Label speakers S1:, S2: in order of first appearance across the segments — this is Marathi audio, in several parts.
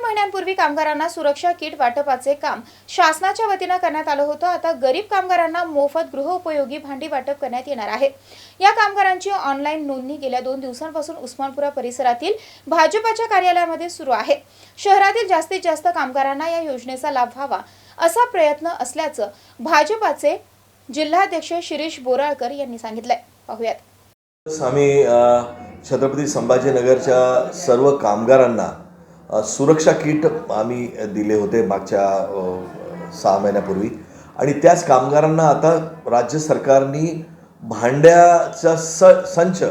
S1: अनेक महिन्यांपूर्वी कामगारांना सुरक्षा किट वाटपाचे काम शासनाच्या वतीनं करण्यात आलं होतं. आता गरीब कामगारांना मोफत गृहउपयोगी भांडी वाटप करण्यात येणार आहे. या कामगारांची ऑनलाईन नोंदणी गेल्या दोन दिवसांपासून उस्मानपुरा परिसरातील भाजपाच्या कार्यालयामध्ये सुरू आहे. शहरातील जास्तीत जास्त कामगारांना या योजनेचा लाभ व्हावा असा प्रयत्न असल्याचं भाजपाचे जिल्हाध्यक्ष शिरीष बोराळकर यांनी सांगितलंय. पाहूयात.
S2: आम्ही छत्रपती संभाजीनगरच्या सर्व कामगारांना सुरक्षा किट आम्ही दिले होते मागच्या सहा महिन्यापूर्वी. आणि त्याच कामगारांना आता राज्य सरकारनी भांड्याचा स संच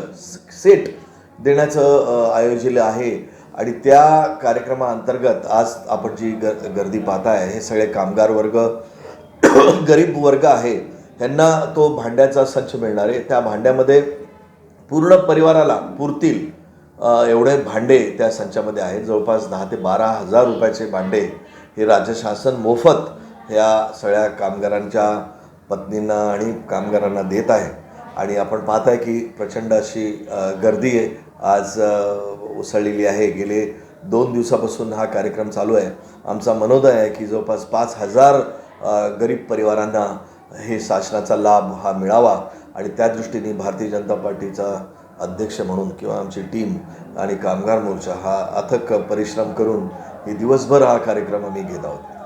S2: सेट देण्याचं अ, आयोजिले आहे. आणि त्या कार्यक्रमाअंतर्गत आज आपण जी गर गर्दी पाहताय हे सगळे कामगार वर्ग गरीब वर्ग आहे त्यांना तो भांड्याचा संच मिळणार आहे. त्या भांड्यामध्ये पूर्ण परिवाराला पुरतील एवढे भांडे त्या संचामध्ये आहेत. जवळपास दहा ते बारा हजार रुपयाचे भांडे हे राज्य शासन मोफत या सगळ्या कामगारांच्या पत्नींना आणि कामगारांना देत आहे. आणि आपण पाहत आहे की प्रचंड अशी गर्दी आहे आज उसळलेली आहे. गेले दोन दिवसापासून हा कार्यक्रम चालू आहे. आमचा मनोदय आहे की जवळपास पाच हजार गरीब परिवारांना हे शासनाचा लाभ हा मिळावा. आणि त्या दृष्टीने भारतीय जनता पार्टीचा अध्यक्ष म्हणून किंवा आमची टीम आणि कामगार मोर्चा हा अथक परिश्रम करून हे दिवसभर हा कार्यक्रम आम्ही घेत आहोत.